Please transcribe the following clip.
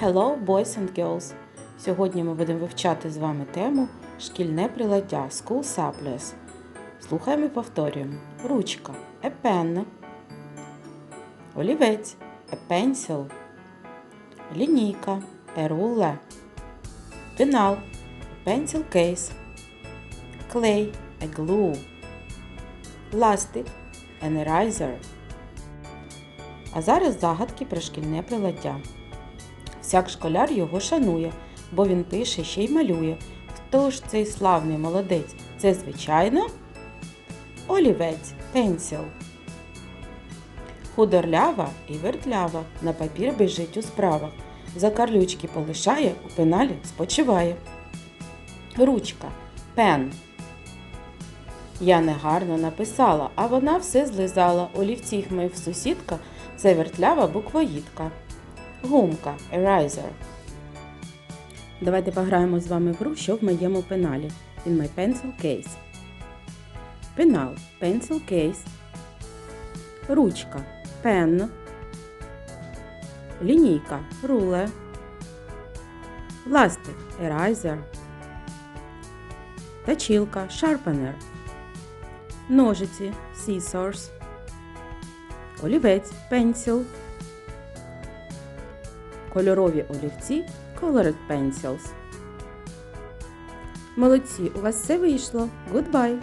Hello, boys and girls! Сьогодні ми будемо вивчати з вами тему шкільне приладдя School Supplies. Слухаємо і повторюємо. Ручка a pen. Олівець a pencil. Лінійка a ruler. Пенал a pencil case. Clay a glue. Ластик an eraser. А зараз загадки про шкільне приладдя. Всяк школяр його шанує, бо він пише ще й малює. Хто ж цей славний молодець? Це, звичайно, олівець, пенсіл. Худорлява і вертлява, на папір біжить у справах. За карлючки полишає, у пеналі спочиває. Ручка, пен. Я негарно написала, а вона все злизала. Олівці хмив сусідка, це вертлява буквоїдка. Гумка Eraser. Давайте пограємо з вами в гру, що в моєму пеналі. In my pencil case. Пенал Pencil case. Ручка Pen. Лінійка Ruler. Ластик Eraser. Точилка Sharpener. Ножиці Scissors. Олівець Pencil. Кольорові олівці Colored Pencils. Молодці, у вас все вийшло. Goodbye!